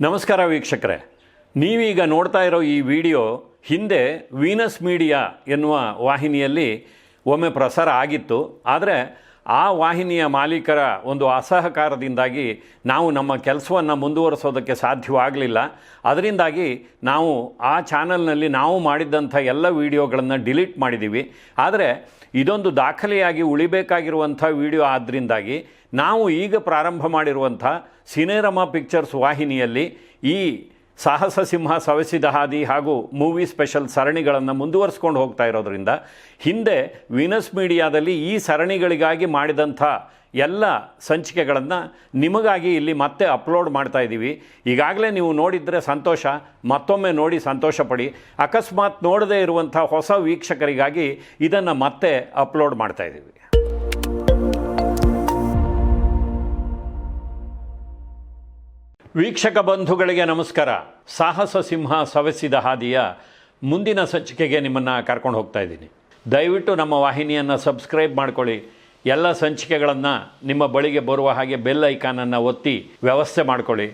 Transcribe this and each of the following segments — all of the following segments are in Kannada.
ನಮಸ್ಕಾರ ವೀಕ್ಷಕರೇ. ನೀವೀಗ ನೋಡ್ತಾ ಇರೋ ಈ ವಿಡಿಯೋ ಹಿಂದೆ ವೀನಸ್ ಮೀಡಿಯಾ ಎನ್ನುವ ವಾಹಿನಿಯಲ್ಲಿ ಒಮ್ಮೆ ಪ್ರಸಾರ ಆಗಿತ್ತು. ಆದರೆ ಆ ವಾಹಿನಿಯ ಮಾಲೀಕರ ಒಂದು ಅಸಹಕಾರದಿಂದಾಗಿ ನಾವು ನಮ್ಮ ಕೆಲಸವನ್ನು ಮುಂದುವರಿಸೋದಕ್ಕೆ ಸಾಧ್ಯವಾಗಲಿಲ್ಲ. ಅದರಿಂದಾಗಿ ನಾವು ಆ ಚಾನಲ್ನಲ್ಲಿ ನಾವು ಮಾಡಿದ್ದಂಥ ಎಲ್ಲ ವಿಡಿಯೋಗಳನ್ನು ಡಿಲೀಟ್ ಮಾಡಿದ್ದೀವಿ ಆದರೆ ಇದೊಂದು ದಾಖಲೆಯಾಗಿ ಉಳಿಬೇಕಾಗಿರುವಂಥ ವಿಡಿಯೋ ಆದ್ದರಿಂದಾಗಿ ನಾವು ಈಗ ಪ್ರಾರಂಭ ಮಾಡಿರುವಂಥ ಸಿನೇರಮಾ ಪಿಕ್ಚರ್ಸ್ ವಾಹಿನಿಯಲ್ಲಿ ಈ ಸಾಹಸ ಸಿಂಹ ಸವೆಸಿದ ಹಾದಿ ಹಾಗೂ ಮೂವಿ ಸ್ಪೆಷಲ್ ಸರಣಿಗಳನ್ನು ಮುಂದುವರಿಸ್ಕೊಂಡು ಹೋಗ್ತಾ ಇರೋದ್ರಿಂದ ಹಿಂದೆ ವೀನಸ್ ಮೀಡಿಯಾದಲ್ಲಿ ಈ ಸರಣಿಗಳಿಗಾಗಿ ಮಾಡಿದಂಥ ಎಲ್ಲ ಸಂಚಿಕೆಗಳನ್ನು ನಿಮಗಾಗಿ ಇಲ್ಲಿ ಮತ್ತೆ ಅಪ್ಲೋಡ್ ಮಾಡ್ತಾ ಇದ್ದೀವಿ. ಈಗಾಗಲೇ ನೀವು ನೋಡಿದರೆ ಸಂತೋಷ, ಮತ್ತೊಮ್ಮೆ ನೋಡಿ ಸಂತೋಷ ಪಡಿ ಅಕಸ್ಮಾತ್ ನೋಡದೇ ಇರುವಂಥ ಹೊಸ ವೀಕ್ಷಕರಿಗಾಗಿ ಇದನ್ನು ಮತ್ತೆ ಅಪ್ಲೋಡ್ ಮಾಡ್ತಾ ಇದ್ದೀವಿ. ವೀಕ್ಷಕ ಬಂಧುಗಳಿಗೆ ನಮಸ್ಕಾರ. ಸಾಹಸ ಸಿಂಹ ಸವೆಸಿದ ಹಾದಿಯ ಮುಂದಿನ ಸಂಚಿಕೆಗೆ ನಿಮ್ಮನ್ನು ಕರ್ಕೊಂಡು ಹೋಗ್ತಾ ಇದ್ದೀನಿ. ದಯವಿಟ್ಟು ನಮ್ಮ ವಾಹಿನಿಯನ್ನು ಸಬ್ಸ್ಕ್ರೈಬ್ ಮಾಡ್ಕೊಳ್ಳಿ. ಎಲ್ಲ ಸಂಚಿಕೆಗಳನ್ನು ನಿಮ್ಮ ಬಳಿಗೆ ಬರುವ ಹಾಗೆ ಬೆಲ್ ಐಕಾನನ್ನು ಒತ್ತಿ ವ್ಯವಸ್ಥೆ ಮಾಡ್ಕೊಳ್ಳಿ.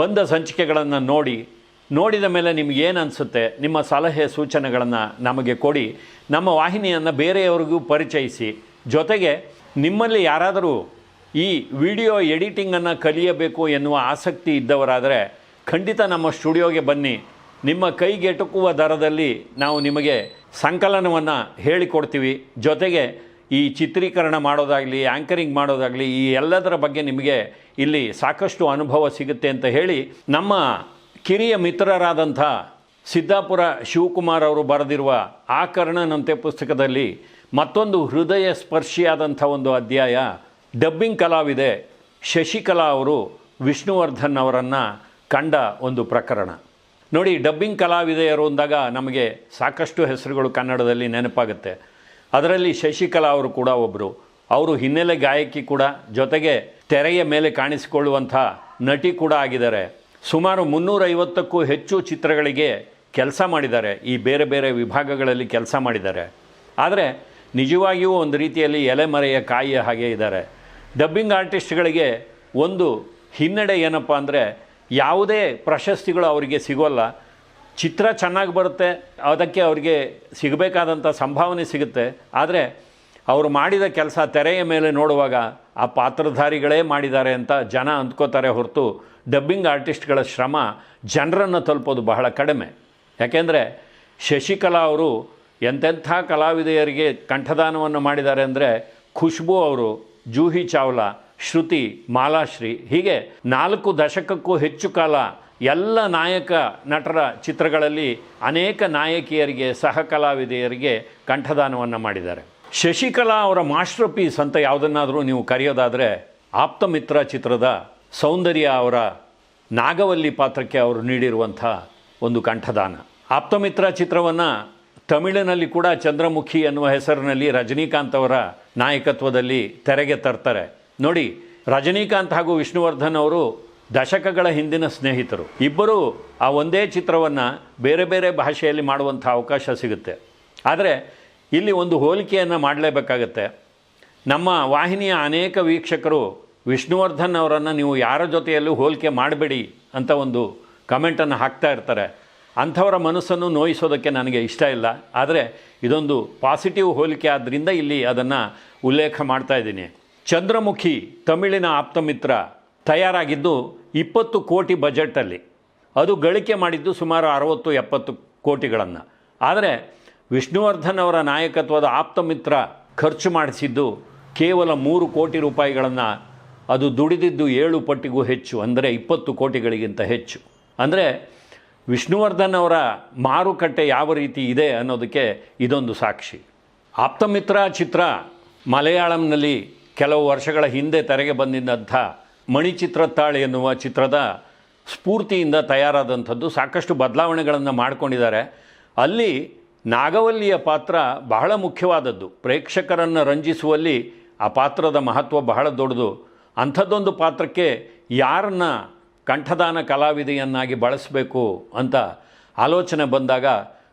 ಬಂದ ಸಂಚಿಕೆಗಳನ್ನು ನೋಡಿ, ನೋಡಿದ ಮೇಲೆ ನಿಮಗೇನು ಅನಿಸುತ್ತೆ, ನಿಮ್ಮ ಸಲಹೆ ಸೂಚನೆಗಳನ್ನು ನಮಗೆ ಕೊಡಿ. ನಮ್ಮ ವಾಹಿನಿಯನ್ನು ಬೇರೆಯವರಿಗೂ ಪರಿಚಯಿಸಿ. ಜೊತೆಗೆ ನಿಮ್ಮಲ್ಲಿ ಯಾರಾದರೂ ಈ ವಿಡಿಯೋ ಎಡಿಟಿಂಗನ್ನು ಕಲಿಯಬೇಕು ಎನ್ನುವ ಆಸಕ್ತಿ ಇದ್ದವರಾದರೆ ಖಂಡಿತ ನಮ್ಮ ಸ್ಟುಡಿಯೋಗೆ ಬನ್ನಿ. ನಿಮ್ಮ ಕೈಗೆಟುಕುವ ದರದಲ್ಲಿ ನಾವು ನಿಮಗೆ ಸಂಕಲನವನ್ನು ಹೇಳಿಕೊಡ್ತೀವಿ. ಜೊತೆಗೆ ಈ ಚಿತ್ರೀಕರಣ ಮಾಡೋದಾಗಲಿ ಆ್ಯಂಕರಿಂಗ್ ಮಾಡೋದಾಗಲಿ, ಈ ಎಲ್ಲದರ ಬಗ್ಗೆ ನಿಮಗೆ ಇಲ್ಲಿ ಸಾಕಷ್ಟು ಅನುಭವ ಸಿಗುತ್ತೆ ಅಂತ ಹೇಳಿ ನಮ್ಮ ಕಿರಿಯ ಮಿತ್ರರಾದಂಥ ಸಿದ್ದಾಪುರ ಶಿವಕುಮಾರ್ ಅವರು ಬರೆದಿರುವ ಆ ಕರ್ಣನಂತೆ ಪುಸ್ತಕದಲ್ಲಿ ಮತ್ತೊಂದು ಹೃದಯ ಸ್ಪರ್ಶಿಯಾದಂಥ ಒಂದು ಅಧ್ಯಾಯ ಡಬ್ಬಿಂಗ್ ಕಲಾವಿದೆ ಶಶಿಕಲಾ ಅವರು ವಿಷ್ಣುವರ್ಧನ್ ಅವರನ್ನು ಕಂಡ ಒಂದು ಪ್ರಕರಣ. ನೋಡಿ, ಡಬ್ಬಿಂಗ್ ಕಲಾವಿದೆಯರು ಅಂದಾಗ ನಮಗೆ ಸಾಕಷ್ಟು ಹೆಸರುಗಳು ಕನ್ನಡದಲ್ಲಿ ನೆನಪಾಗುತ್ತೆ. ಅದರಲ್ಲಿ ಶಶಿಕಲಾ ಅವರು ಕೂಡ ಒಬ್ಬರು ಅವರು ಹಿನ್ನೆಲೆ ಗಾಯಕಿ ಕೂಡ, ಜೊತೆಗೆ ತೆರೆಯ ಮೇಲೆ ಕಾಣಿಸಿಕೊಳ್ಳುವಂಥ ನಟಿ ಕೂಡ ಆಗಿದ್ದಾರೆ. ಸುಮಾರು ಮುನ್ನೂರೈವತ್ತಕ್ಕೂ ಹೆಚ್ಚು ಚಿತ್ರಗಳಿಗೆ ಕೆಲಸ ಮಾಡಿದ್ದಾರೆ. ಈ ಬೇರೆ ಬೇರೆ ವಿಭಾಗಗಳಲ್ಲಿ ಕೆಲಸ ಮಾಡಿದ್ದಾರೆ. ಆದರೆ ನಿಜವಾಗಿಯೂ ಒಂದು ರೀತಿಯಲ್ಲಿ ಎಲೆಮರೆಯ ಕಾಯಿಯ ಹಾಗೆ ಇದ್ದಾರೆ. ಡಬ್ಬಿಂಗ್ ಆರ್ಟಿಸ್ಟ್ಗಳಿಗೆ ಒಂದು ಹಿನ್ನಡೆ ಏನಪ್ಪ ಅಂದರೆ ಯಾವುದೇ ಪ್ರಶಸ್ತಿಗಳು ಅವರಿಗೆ ಸಿಗೋಲ್ಲ. ಚಿತ್ರ ಚೆನ್ನಾಗಿ ಬರುತ್ತೆ, ಅದಕ್ಕೆ ಅವರಿಗೆ ಸಿಗಬೇಕಾದಂಥ ಸಂಭಾವನೆ ಸಿಗುತ್ತೆ. ಆದರೆ ಅವರು ಮಾಡಿದ ಕೆಲಸ ತೆರೆಯ ಮೇಲೆ ನೋಡುವಾಗ ಆ ಪಾತ್ರಧಾರಿಗಳೇ ಮಾಡಿದ್ದಾರೆ ಅಂತ ಜನ ಅಂದ್ಕೋತಾರೆ ಹೊರತು ಡಬ್ಬಿಂಗ್ ಆರ್ಟಿಸ್ಟ್ಗಳ ಶ್ರಮ ಜನರನ್ನು ತಲುಪೋದು ಬಹಳ ಕಡಿಮೆ. ಯಾಕೆಂದರೆ ಶಶಿಕಲಾ ಅವರು ಎಂತೆಂಥ ಕಲಾವಿದೆಯರಿಗೆ ಕಂಠದಾನವನ್ನು ಮಾಡಿದ್ದಾರೆ ಅಂದರೆ ಖುಷ್ಬು ಅವರು ಜೂಹಿ ಚಾವ್ಲಾ, ಶ್ರುತಿ, ಮಾಲಾಶ್ರೀ, ಹೀಗೆ ನಾಲ್ಕು ದಶಕಕ್ಕೂ ಹೆಚ್ಚು ಕಾಲ ಎಲ್ಲ ನಾಯಕ ನಟರ ಚಿತ್ರಗಳಲ್ಲಿ ಅನೇಕ ನಾಯಕಿಯರಿಗೆ ಸಹ ಕಲಾವಿದೆಯರಿಗೆ ಕಂಠದಾನವನ್ನು ಮಾಡಿದ್ದಾರೆ. ಶಶಿಕಲಾ ಅವರ ಮಾಸ್ಟರ್ ಪೀಸ್ ಅಂತ ಯಾವುದನ್ನಾದರೂ ನೀವು ಕರೆಯೋದಾದರೆ ಆಪ್ತಮಿತ್ರ ಚಿತ್ರದ ಸೌಂದರ್ಯ ಅವರ ನಾಗವಲ್ಲಿ ಪಾತ್ರಕ್ಕೆ ಅವರು ನೀಡಿರುವಂಥ ಒಂದು ಕಂಠದಾನ. ಆಪ್ತಮಿತ್ರ ಚಿತ್ರವನ್ನು ತಮಿಳಿನಲ್ಲಿ ಕೂಡ ಚಂದ್ರಮುಖಿ ಎನ್ನುವ ಹೆಸರಿನಲ್ಲಿ ರಜನಿಕಾಂತ್ ಅವರ ನಾಯಕತ್ವದಲ್ಲಿ ತೆರೆಗೆ ತರ್ತಾರೆ. ನೋಡಿ, ರಜನಿಕಾಂತ್ ಹಾಗೂ ವಿಷ್ಣುವರ್ಧನ್ ಅವರು ದಶಕಗಳ ಹಿಂದಿನ ಸ್ನೇಹಿತರು. ಇಬ್ಬರು ಆ ಒಂದೇ ಚಿತ್ರವನ್ನು ಬೇರೆ ಬೇರೆ ಭಾಷೆಯಲ್ಲಿ ಮಾಡುವಂಥ ಅವಕಾಶ ಸಿಗುತ್ತೆ. ಆದರೆ ಇಲ್ಲಿ ಒಂದು ಹೋಲಿಕೆಯನ್ನು ಮಾಡಲೇಬೇಕಾಗತ್ತೆ. ನಮ್ಮ ವಾಹಿನಿಯ ಅನೇಕ ವೀಕ್ಷಕರು ವಿಷ್ಣುವರ್ಧನ್ ಅವರನ್ನು ನೀವು ಯಾರ ಜೊತೆಯಲ್ಲೂ ಹೋಲಿಕೆ ಮಾಡಬೇಡಿ ಅಂತ ಒಂದು ಕಮೆಂಟನ್ನು ಹಾಕ್ತಾ ಇರ್ತಾರೆ. ಅಂಥವರ ಮನಸ್ಸನ್ನು ನೋಯಿಸೋದಕ್ಕೆ ನನಗೆ ಇಷ್ಟ ಇಲ್ಲ. ಆದರೆ ಇದೊಂದು ಪಾಸಿಟಿವ್ ಹೋಲಿಕೆ ಆದ್ದರಿಂದ ಇಲ್ಲಿ ಅದನ್ನು ಉಲ್ಲೇಖ ಮಾಡ್ತಾ ಇದ್ದೀನಿ. ಚಂದ್ರಮುಖಿ ತಮಿಳಿನ ಆಪ್ತಮಿತ್ರ ತಯಾರಾಗಿದ್ದು ಇಪ್ಪತ್ತು ಕೋಟಿ ಬಜೆಟಲ್ಲಿ. ಅದು ಗಳಿಕೆ ಮಾಡಿದ್ದು ಸುಮಾರು ಅರವತ್ತು, ಎಪ್ಪತ್ತು ಕೋಟಿಗಳನ್ನು. ಆದರೆ ವಿಷ್ಣುವರ್ಧನ್ ಅವರ ನಾಯಕತ್ವದ ಆಪ್ತಮಿತ್ರ ಖರ್ಚು ಮಾಡಿಸಿದ್ದು ಕೇವಲ ಮೂರು ಕೋಟಿ ರೂಪಾಯಿಗಳನ್ನು. ಅದು ದುಡಿದಿದ್ದು ಏಳು ಪಟ್ಟಿಗೂ ಹೆಚ್ಚು, ಅಂದರೆ ಇಪ್ಪತ್ತು ಕೋಟಿಗಳಿಗಿಂತ ಹೆಚ್ಚು. ಅಂದರೆ ವಿಷ್ಣುವರ್ಧನ್ ಅವರ ಮಾರುಕಟ್ಟೆ ಯಾವ ರೀತಿ ಇದೆ ಅನ್ನೋದಕ್ಕೆ ಇದೊಂದು ಸಾಕ್ಷಿ. ಆಪ್ತಮಿತ್ರ ಚಿತ್ರ ಮಲಯಾಳಂನಲ್ಲಿ ಕೆಲವು ವರ್ಷಗಳ ಹಿಂದೆ ತೆರೆಗೆ ಬಂದಿದ್ದಂಥ ಮಣಿಚಿತ್ರತ್ತಾಳೆ ಎನ್ನುವ ಚಿತ್ರದ ಸ್ಫೂರ್ತಿಯಿಂದ ತಯಾರಾದಂಥದ್ದು. ಸಾಕಷ್ಟು ಬದಲಾವಣೆಗಳನ್ನು ಮಾಡಿಕೊಂಡಿದ್ದಾರೆ. ಅಲ್ಲಿ ನಾಗವಲ್ಲಿಯ ಪಾತ್ರ ಬಹಳ ಮುಖ್ಯವಾದದ್ದು. ಪ್ರೇಕ್ಷಕರನ್ನು ರಂಜಿಸುವಲ್ಲಿ ಆ ಪಾತ್ರದ ಮಹತ್ವ ಬಹಳ ದೊಡ್ಡದು. ಅಂಥದ್ದೊಂದು ಪಾತ್ರಕ್ಕೆ ಯಾರನ್ನ ಕಂಠದಾನ ಕಲಾವಿದೆಯನ್ನಾಗಿ ಬಳಸಬೇಕು ಅಂತ ಆಲೋಚನೆ ಬಂದಾಗ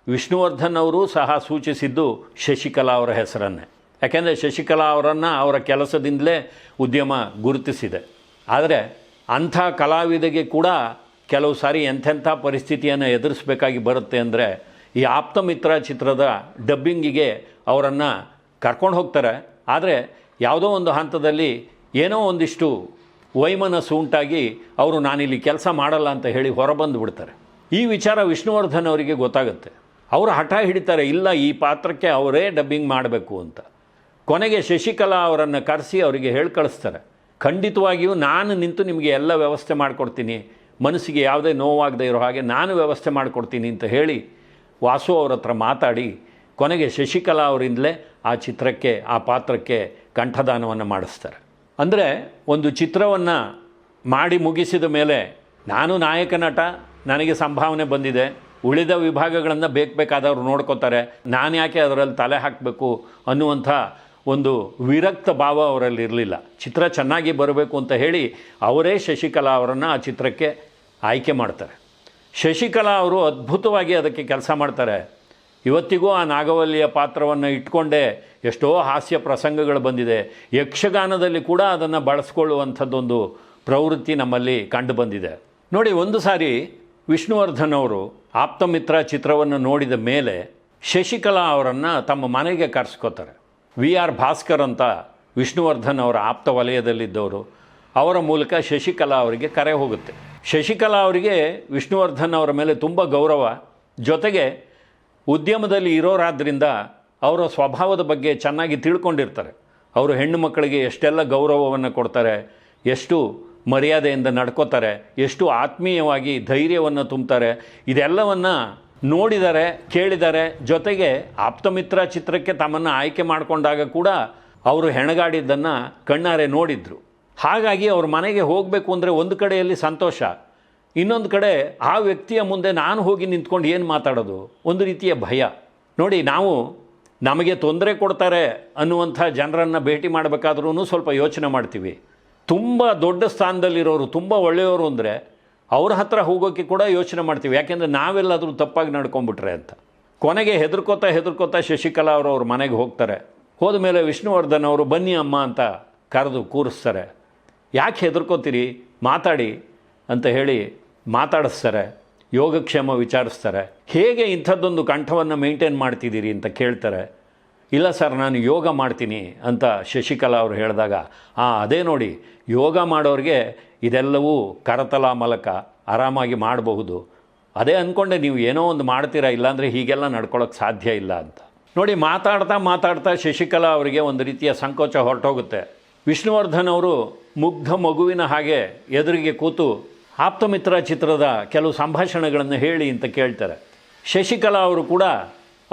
ವಿಷ್ಣುವರ್ಧನ್ ಅವರೂ ಸಹ ಸೂಚಿಸಿದ್ದು ಶಶಿಕಲಾ ಅವರ ಹೆಸರನ್ನೇ. ಯಾಕೆಂದರೆ ಶಶಿಕಲಾ ಅವರನ್ನು ಅವರ ಕೆಲಸದಿಂದಲೇ ಉದ್ಯಮ ಗುರುತಿಸಿದೆ. ಆದರೆ ಅಂಥ ಕಲಾವಿದೆಗೆ ಕೂಡ ಕೆಲವು ಸಾರಿ ಎಂಥೆಂಥ ಪರಿಸ್ಥಿತಿಯನ್ನು ಎದುರಿಸಬೇಕಾಗಿ ಬರುತ್ತೆ ಅಂದರೆ ಈ ಆಪ್ತಮಿತ್ರ ಚಿತ್ರದ ಡಬ್ಬಿಂಗಿಗೆ ಅವರನ್ನು ಕರ್ಕೊಂಡು ಹೋಗ್ತಾರೆ. ಆದರೆ ಯಾವುದೋ ಒಂದು ಹಂತದಲ್ಲಿ ಏನೋ ಒಂದಿಷ್ಟು ವೈಮನಸ್ಸು ಉಂಟಾಗಿ ಅವರು ನಾನಿಲ್ಲಿ ಕೆಲಸ ಮಾಡಲ್ಲ ಅಂತ ಹೇಳಿ ಹೊರಬಂದು ಬಿಡ್ತಾರೆ. ಈ ವಿಚಾರ ವಿಷ್ಣುವರ್ಧನ್ ಅವರಿಗೆ ಗೊತ್ತಾಗುತ್ತೆ. ಅವರು ಹಠ ಹಿಡಿತಾರೆ, ಇಲ್ಲ, ಈ ಪಾತ್ರಕ್ಕೆ ಅವರೇ ಡಬ್ಬಿಂಗ್ ಮಾಡಬೇಕು ಅಂತ. ಕೊನೆಗೆ ಶಶಿಕಲಾ ಅವರನ್ನು ಕರೆಸಿ ಅವರಿಗೆ ಹೇಳಿ ಕಳಿಸ್ತಾರೆ. ಖಂಡಿತವಾಗಿಯೂ ನಾನು ನಿಂತು ನಿಮಗೆ ಎಲ್ಲ ವ್ಯವಸ್ಥೆ ಮಾಡಿಕೊಡ್ತೀನಿ. ಮನಸ್ಸಿಗೆ ಯಾವುದೇ ನೋವಾಗದೇ ಇರೋ ಹಾಗೆ ನಾನು ವ್ಯವಸ್ಥೆ ಮಾಡಿಕೊಡ್ತೀನಿ ಅಂತ ಹೇಳಿ ವಾಸು ಅವ್ರ ಹತ್ರ ಮಾತಾಡಿ, ಕೊನೆಗೆ ಶಶಿಕಲಾ ಅವರಿಂದಲೇ ಆ ಚಿತ್ರಕ್ಕೆ, ಆ ಪಾತ್ರಕ್ಕೆ ಕಂಠದಾನವನ್ನು ಮಾಡಿಸ್ತಾರೆ. ಅಂದರೆ ಒಂದು ಚಿತ್ರವನ್ನು ಮಾಡಿ ಮುಗಿಸಿದ ಮೇಲೆ ನಾನು ನಾಯಕ ನಟ, ನನಗೆ ಸಂಭಾವನೆ ಬಂದಿದೆ. ಉಳಿದ ವಿಭಾಗಗಳನ್ನು ಬೇಕು ಬೇಕಾದವರು ನೋಡ್ಕೋತಾರೆ. ನಾನು ಯಾಕೆ ಅದರಲ್ಲಿ ತಲೆ ಹಾಕಬೇಕು ಅನ್ನುವಂಥ ಒಂದು ವಿರಕ್ತ ಭಾವ ಅವರಲ್ಲಿ ಇರಲಿಲ್ಲ. ಚಿತ್ರ ಚೆನ್ನಾಗಿ ಬರಬೇಕು ಅಂತ ಹೇಳಿ ಅವರೇ ಶಶಿಕಲಾ ಅವರನ್ನು ಆ ಚಿತ್ರಕ್ಕೆ ಆಯ್ಕೆ ಮಾಡ್ತಾರೆ. ಶಶಿಕಲಾ ಅವರು ಅದ್ಭುತವಾಗಿ ಅದಕ್ಕೆ ಕೆಲಸ ಮಾಡ್ತಾರೆ. ಇವತ್ತಿಗೂ ಆ ನಾಗವಲ್ಲಿಯ ಪಾತ್ರವನ್ನು ಇಟ್ಕೊಂಡೇ ಎಷ್ಟೋ ಹಾಸ್ಯ ಪ್ರಸಂಗಗಳು ಬಂದಿದೆ. ಯಕ್ಷಗಾನದಲ್ಲಿ ಕೂಡ ಅದನ್ನು ಬಳಸ್ಕೊಳ್ಳುವಂಥದ್ದೊಂದು ಪ್ರವೃತ್ತಿ ನಮ್ಮಲ್ಲಿ ಕಂಡು ಬಂದಿದೆ. ನೋಡಿ, ಒಂದು ಸಾರಿ ವಿಷ್ಣುವರ್ಧನ್ ಅವರು ಆಪ್ತಮಿತ್ರ ಚಿತ್ರವನ್ನು ನೋಡಿದ ಮೇಲೆ ಶಶಿಕಲಾ ಅವರನ್ನು ತಮ್ಮ ಮನೆಗೆ ಕರೆಸ್ಕೋತಾರೆ. ವಿ ಆರ್ ಭಾಸ್ಕರ್ ಅಂತ ವಿಷ್ಣುವರ್ಧನ್ ಅವರ ಆಪ್ತ ವಲಯದಲ್ಲಿದ್ದವರು. ಅವರ ಮೂಲಕ ಶಶಿಕಲಾ ಅವರಿಗೆ ಕರೆ ಹೋಗುತ್ತೆ. ಶಶಿಕಲಾ ಅವರಿಗೆ ವಿಷ್ಣುವರ್ಧನ್ ಅವರ ಮೇಲೆ ತುಂಬ ಗೌರವ. ಜೊತೆಗೆ ಉದ್ಯಮದಲ್ಲಿ ಇರೋರಾದ್ದರಿಂದ ಅವರ ಸ್ವಭಾವದ ಬಗ್ಗೆ ಚೆನ್ನಾಗಿ ತಿಳ್ಕೊಂಡಿರ್ತಾರೆ. ಅವರು ಹೆಣ್ಣು ಮಕ್ಕಳಿಗೆ ಎಷ್ಟೆಲ್ಲ ಗೌರವವನ್ನು ಕೊಡ್ತಾರೆ, ಎಷ್ಟು ಮರ್ಯಾದೆಯಿಂದ ನಡ್ಕೋತಾರೆ, ಎಷ್ಟು ಆತ್ಮೀಯವಾಗಿ ಧೈರ್ಯವನ್ನು ತುಂಬ್ತಾರೆ, ಇದೆಲ್ಲವನ್ನು ನೋಡಿದ್ದಾರೆ ಕೇಳಿದ್ದಾರೆ ಜೊತೆಗೆ ಆಪ್ತಮಿತ್ರ ಚಿತ್ರಕ್ಕೆ ತಮ್ಮನ್ನು ಆಯ್ಕೆ ಮಾಡಿಕೊಂಡಾಗ ಕೂಡ ಅವರು ಹೆಣಗಾಡಿದ್ದನ್ನು ಕಣ್ಣಾರೆ ನೋಡಿದ್ರು. ಹಾಗಾಗಿ ಅವ್ರ ಮನೆಗೆ ಹೋಗಬೇಕು ಅಂದರೆ ಒಂದು ಕಡೆಯಲ್ಲಿ ಸಂತೋಷ ಇನ್ನೊಂದು ಕಡೆ ಆ ವ್ಯಕ್ತಿಯ ಮುಂದೆ ನಾನು ಹೋಗಿ ನಿಂತ್ಕೊಂಡು ಏನು ಮಾತಾಡೋದು? ಒಂದು ರೀತಿಯ ಭಯ. ನೋಡಿ, ನಾವು ನಮಗೆ ತೊಂದರೆ ಕೊಡ್ತಾರೆ ಅನ್ನುವಂಥ ಜನರನ್ನು ಭೇಟಿ ಮಾಡಬೇಕಾದ್ರೂ ಸ್ವಲ್ಪ ಯೋಚನೆ ಮಾಡ್ತೀವಿ. ತುಂಬ ದೊಡ್ಡ ಸ್ಥಾನದಲ್ಲಿರೋರು, ತುಂಬ ಒಳ್ಳೆಯವರು ಅಂದರೆ ಅವ್ರ ಹತ್ರ ಹೋಗೋಕ್ಕೆ ಕೂಡ ಯೋಚನೆ ಮಾಡ್ತೀವಿ. ಯಾಕೆಂದರೆ ನಾವೆಲ್ಲಾದರೂ ತಪ್ಪಾಗಿ ನಡ್ಕೊಂಡ್ಬಿಟ್ರೆ ಅಂತ. ಕೊನೆಗೆ ಹೆದರ್ಕೋತಾ ಹೆದರ್ಕೋತಾ ಶಶಿಕಲಾ ಅವರು ಅವ್ರ ಮನೆಗೆ ಹೋಗ್ತಾರೆ. ಹೋದ ಮೇಲೆ ವಿಷ್ಣುವರ್ಧನ್ ಅವರು, ಬನ್ನಿ ಅಮ್ಮ ಅಂತ ಕರೆದು ಕೂರಿಸ್ತಾರೆ. ಯಾಕೆ ಹೆದರ್ಕೋತೀರಿ? ಮಾತಾಡಿ ಅಂತ ಹೇಳಿ ಮಾತಾಡಿಸ್ತಾರೆ, ಯೋಗಕ್ಷೇಮ ವಿಚಾರಿಸ್ತಾರೆ. ಹೇಗೆ ಇಂಥದ್ದೊಂದು ಕಂಠವನ್ನು ಮೇಂಟೈನ್ ಮಾಡ್ತಿದ್ದೀರಿ ಅಂತ ಕೇಳ್ತಾರೆ, ಇಲ್ಲ ಸರ್, ನಾನು ಯೋಗ ಮಾಡ್ತೀನಿ ಅಂತ ಶಶಿಕಲಾ ಅವರು ಹೇಳಿದಾಗ, ಆ, ಅದೇ ನೋಡಿ, ಯೋಗ ಮಾಡೋರಿಗೆ ಇದೆಲ್ಲವೂ ಕರತಲ ಮಲಕ, ಆರಾಮಾಗಿ ಮಾಡಬಹುದು. ಅದೇ ಅಂದ್ಕೊಂಡೆ ನೀವು ಏನೋ ಒಂದು ಮಾಡ್ತೀರಾ, ಇಲ್ಲಾಂದರೆ ಹೀಗೆಲ್ಲ ನಡ್ಕೊಳ್ಳೋಕೆ ಸಾಧ್ಯ ಇಲ್ಲ ಅಂತ. ನೋಡಿ, ಮಾತಾಡ್ತಾ ಮಾತಾಡ್ತಾ ಶಶಿಕಲಾ ಅವರಿಗೆ ಒಂದು ರೀತಿಯ ಸಂಕೋಚ ಹೊರಟೋಗುತ್ತೆ. ವಿಷ್ಣುವರ್ಧನ್ ಅವರು ಮುಗ್ಧ ಮಗುವಿನ ಹಾಗೆ ಎದುರಿಗೆ ಕೂತು ಆಪ್ತಮಿತ್ರ ಚಿತ್ರದ ಕೆಲವು ಸಂಭಾಷಣೆಗಳನ್ನು ಹೇಳಿ ಅಂತ ಕೇಳ್ತಾರೆ. ಶಶಿಕಲಾ ಅವರು ಕೂಡ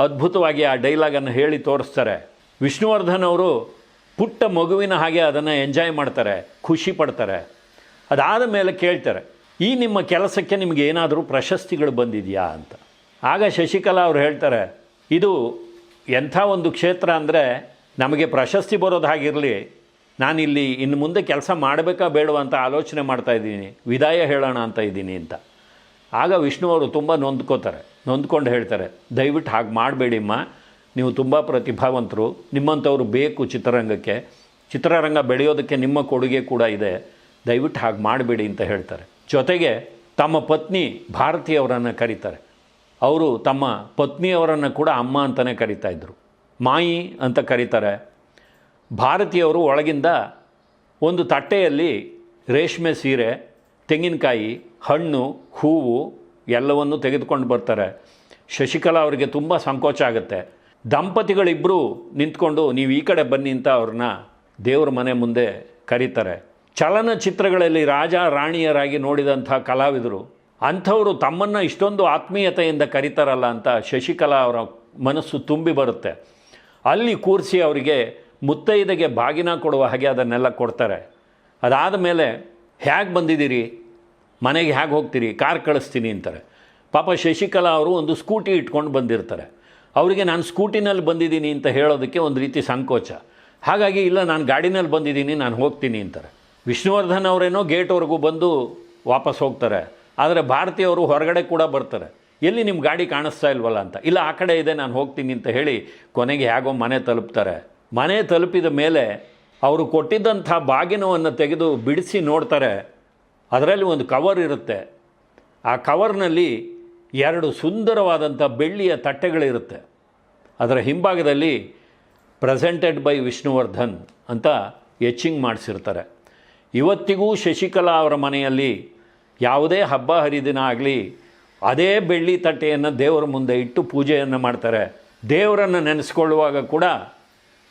ಅದ್ಭುತವಾಗಿ ಆ ಡೈಲಾಗನ್ನು ಹೇಳಿ ತೋರಿಸ್ತಾರೆ. ವಿಷ್ಣುವರ್ಧನ್ ಅವರು ಪುಟ್ಟ ಮಗುವಿನ ಹಾಗೆ ಅದನ್ನು ಎಂಜಾಯ್ ಮಾಡ್ತಾರೆ, ಖುಷಿ ಪಡ್ತಾರೆ. ಅದಾದ ಮೇಲೆ ಕೇಳ್ತಾರೆ, ಈ ನಿಮ್ಮ ಕೆಲಸಕ್ಕೆ ನಿಮಗೆ ಏನಾದರೂ ಪ್ರಶಸ್ತಿಗಳು ಬಂದಿದೆಯಾ ಅಂತ. ಆಗ ಶಶಿಕಲಾ ಅವರು ಹೇಳ್ತಾರೆ, ಇದು ಎಂಥ ಒಂದು ಕ್ಷೇತ್ರ ಅಂದರೆ ನಮಗೆ ಪ್ರಶಸ್ತಿ ಬರೋದು ಹಾಗಿರಲಿ ನಾನಿಲ್ಲಿ ಇನ್ನು ಮುಂದೆ ಕೆಲಸ ಮಾಡಬೇಕಾ ಬೇಡವಾ ಅಂತ ಆಲೋಚನೆ ಮಾಡ್ತಾ ಇದ್ದೀನಿ. ವಿದಾಯ ಹೇಳೋಣ ಅಂತ ಇದ್ದೀನಿ ಅಂತ. ಆಗ ವಿಷ್ಣುವರು ತುಂಬ ನೊಂದ್ಕೋತಾರೆ. ನೊಂದ್ಕೊಂಡು ಹೇಳ್ತಾರೆ, ದಯವಿಟ್ಟು ಹಾಗೆ ಮಾಡಬೇಡಿಮ್ಮ. ನೀವು ತುಂಬ ಪ್ರತಿಭಾವಂತರು. ನಿಮ್ಮಂಥವ್ರು ಬೇಕು ಚಿತ್ರರಂಗಕ್ಕೆ. ಚಿತ್ರರಂಗ ಬೆಳೆಯೋದಕ್ಕೆ ನಿಮ್ಮ ಕೊಡುಗೆ ಕೂಡ ಇದೆ. ದಯವಿಟ್ಟು ಹಾಗೆ ಮಾಡಬೇಡಿ ಅಂತ ಹೇಳ್ತಾರೆ. ಜೊತೆಗೆ ತಮ್ಮ ಪತ್ನಿ ಭಾರತಿಯವರನ್ನು ಕರೀತಾರೆ. ಅವರು ತಮ್ಮ ಪತ್ನಿಯವರನ್ನು ಕೂಡ ಅಮ್ಮ ಅಂತಲೇ ಕರಿತಾ ಇದ್ದರು ಮಾಯಿ ಅಂತ ಕರೀತಾರೆ. ಭಾರತೀಯವರು ಒಳಗಿಂದ ಒಂದು ತಟ್ಟೆಯಲ್ಲಿ ರೇಷ್ಮೆ ಸೀರೆ, ತೆಂಗಿನಕಾಯಿ, ಹಣ್ಣು, ಹೂವು ಎಲ್ಲವನ್ನು ತೆಗೆದುಕೊಂಡು ಬರ್ತಾರೆ. ಶಶಿಕಲಾ ಅವರಿಗೆ ತುಂಬ ಸಂಕೋಚ ಆಗುತ್ತೆ. ದಂಪತಿಗಳಿಬ್ಬರು ನಿಂತ್ಕೊಂಡು ನೀವು ಈ ಕಡೆ ಬನ್ನಿ ಅಂತ ಅವ್ರನ್ನ ದೇವ್ರ ಮನೆ ಮುಂದೆ ಕರೀತಾರೆ. ಚಲನಚಿತ್ರಗಳಲ್ಲಿ ರಾಜ ರಾಣಿಯರಾಗಿ ನೋಡಿದಂಥ ಕಲಾವಿದರು, ಅಂಥವರು ತಮ್ಮನ್ನು ಇಷ್ಟೊಂದು ಆತ್ಮೀಯತೆಯಿಂದ ಕರೀತಾರಲ್ಲ ಅಂತ ಶಶಿಕಲಾ ಅವರ ಮನಸ್ಸು ತುಂಬಿ ಬರುತ್ತೆ. ಅಲ್ಲಿ ಕೂರಿಸಿ ಅವರಿಗೆ ಮುತ್ತೈದೆಗೆ ಬಾಗಿನ ಕೊಡುವ ಹಾಗೆ ಅದನ್ನೆಲ್ಲ ಕೊಡ್ತಾರೆ. ಅದಾದ ಮೇಲೆ ಹೇಗೆ ಬಂದಿದ್ದೀರಿ? ಮನೆಗೆ ಹೇಗೆ ಹೋಗ್ತೀರಿ? ಕಾರ್ ಕಳಿಸ್ತೀನಿ ಅಂತಾರೆ. ಪಾಪ ಶಶಿಕಲಾ ಅವರು ಒಂದು ಸ್ಕೂಟಿ ಇಟ್ಕೊಂಡು ಬಂದಿರ್ತಾರೆ. ಅವರಿಗೆ ನಾನು ಸ್ಕೂಟಿನಲ್ಲಿ ಬಂದಿದ್ದೀನಿ ಅಂತ ಹೇಳೋದಕ್ಕೆ ಒಂದು ರೀತಿ ಸಂಕೋಚ. ಹಾಗಾಗಿ ಇಲ್ಲ, ನಾನು ಗಾಡಿನಲ್ಲಿ ಬಂದಿದ್ದೀನಿ, ನಾನು ಹೋಗ್ತೀನಿ ಅಂತಾರೆ. ವಿಷ್ಣುವರ್ಧನ್ ಅವರೇನೋ ಗೇಟ್ವರೆಗೂ ಬಂದು ವಾಪಸ್ ಹೋಗ್ತಾರೆ. ಆದರೆ ಭಾರತೀಯವರು ಹೊರಗಡೆ ಕೂಡ ಬರ್ತಾರೆ. ಎಲ್ಲಿ ನಿಮ್ಮ ಗಾಡಿ ಕಾಣಿಸ್ತಾ ಇಲ್ವಲ್ಲ ಅಂತ. ಇಲ್ಲ, ಆ ಕಡೆ ಇದೆ, ನಾನು ಹೋಗ್ತೀನಿ ಅಂತ ಹೇಳಿ ಕೊನೆಗೆ ಹೇಗೋ ಮನೆ ತಲುಪ್ತಾರೆ. ಮನೆ ತಲುಪಿದ ಮೇಲೆ ಅವರು ಕೊಟ್ಟಿದ್ದಂಥ ಬಾಗಿನವನ್ನು ತೆಗೆದು ಬಿಡಿಸಿ ನೋಡ್ತಾರೆ. ಅದರಲ್ಲಿ ಒಂದು ಕವರ್ ಇರುತ್ತೆ. ಆ ಕವರ್ನಲ್ಲಿ ಎರಡು ಸುಂದರವಾದಂಥ ಬೆಳ್ಳಿಯ ತಟ್ಟೆಗಳಿರುತ್ತೆ. ಅದರ ಹಿಂಭಾಗದಲ್ಲಿ ಪ್ರೆಸೆಂಟೆಡ್ ಬೈ ವಿಷ್ಣುವರ್ಧನ್ ಅಂತ ಎಚ್ಚಿಂಗ್ ಮಾಡಿಸಿರ್ತಾರೆ. ಇವತ್ತಿಗೂ ಶಶಿಕಲಾ ಅವರ ಮನೆಯಲ್ಲಿ ಯಾವುದೇ ಹಬ್ಬ ಹರಿದಿನ ಆಗಲಿ ಅದೇ ಬೆಳ್ಳಿ ತಟ್ಟೆಯನ್ನು ದೇವರ ಮುಂದೆ ಇಟ್ಟು ಪೂಜೆಯನ್ನು ಮಾಡ್ತಾರೆ. ದೇವರನ್ನು ನೆನೆಸ್ಕೊಳ್ಳುವಾಗ ಕೂಡ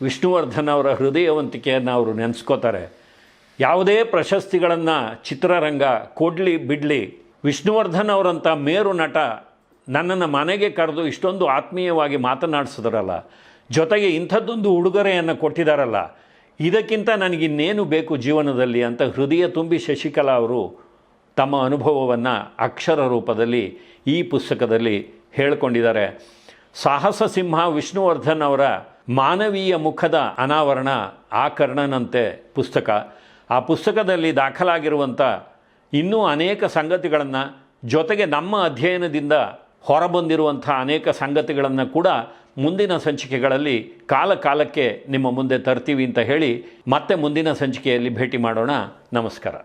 ವಿಷ್ಣುವರ್ಧನ್ ಅವರ ಹೃದಯವಂತಿಕೆಯನ್ನು ಅವರು ನೆನೆಸ್ಕೋತಾರೆ. ಯಾವುದೇ ಪ್ರಶಸ್ತಿಗಳನ್ನು ಚಿತ್ರರಂಗ, ಕೊಡಲಿ, ಬಿಡಲಿ, ವಿಷ್ಣುವರ್ಧನ್ ಅವರಂಥ ಮೇರು ನಟ ನನ್ನನ್ನು ಮನೆಗೆ ಕರೆದು ಇಷ್ಟೊಂದು ಆತ್ಮೀಯವಾಗಿ ಮಾತನಾಡಿಸಿದ್ರಲ್ಲ. ಜೊತೆಗೆ ಇಂಥದ್ದೊಂದು ಉಡುಗೊರೆಯನ್ನು ಕೊಟ್ಟಿದ್ದಾರಲ್ಲ ಇದಕ್ಕಿಂತ ನನಗಿನ್ನೇನು ಬೇಕು ಜೀವನದಲ್ಲಿ ಅಂತ ಹೃದಯ ತುಂಬಿ ಶಶಿಕಲಾ ಅವರು ತಮ್ಮ ಅನುಭವವನ್ನು ಅಕ್ಷರ ರೂಪದಲ್ಲಿ ಈ ಪುಸ್ತಕದಲ್ಲಿ ಹೇಳಿಕೊಂಡಿದ್ದಾರೆ. ಸಾಹಸ ಸಿಂಹ ವಿಷ್ಣುವರ್ಧನ್ ಅವರ ಮಾನವೀಯ ಮುಖದ ಅನಾವರಣ ಆ ಕರ್ಣನಂತೆ ಪುಸ್ತಕ. ಆ ಪುಸ್ತಕದಲ್ಲಿ ದಾಖಲಾಗಿರುವಂಥ ಇನ್ನೂ ಅನೇಕ ಸಂಗತಿಗಳನ್ನು ಜೊತೆಗೆ ನಮ್ಮ ಅಧ್ಯಯನದಿಂದ ಹೊರಬಂದಿರುವಂಥ ಅನೇಕ ಸಂಗತಿಗಳನ್ನು ಕೂಡ ಮುಂದಿನ ಸಂಚಿಕೆಗಳಲ್ಲಿ ಕಾಲಕಾಲಕ್ಕೆ ನಿಮ್ಮ ಮುಂದೆ ತರ್ತೀವಿ ಅಂತ ಹೇಳಿ ಮತ್ತೆ ಮುಂದಿನ ಸಂಚಿಕೆಯಲ್ಲಿ ಭೇಟಿ ಮಾಡೋಣ. ನಮಸ್ಕಾರ.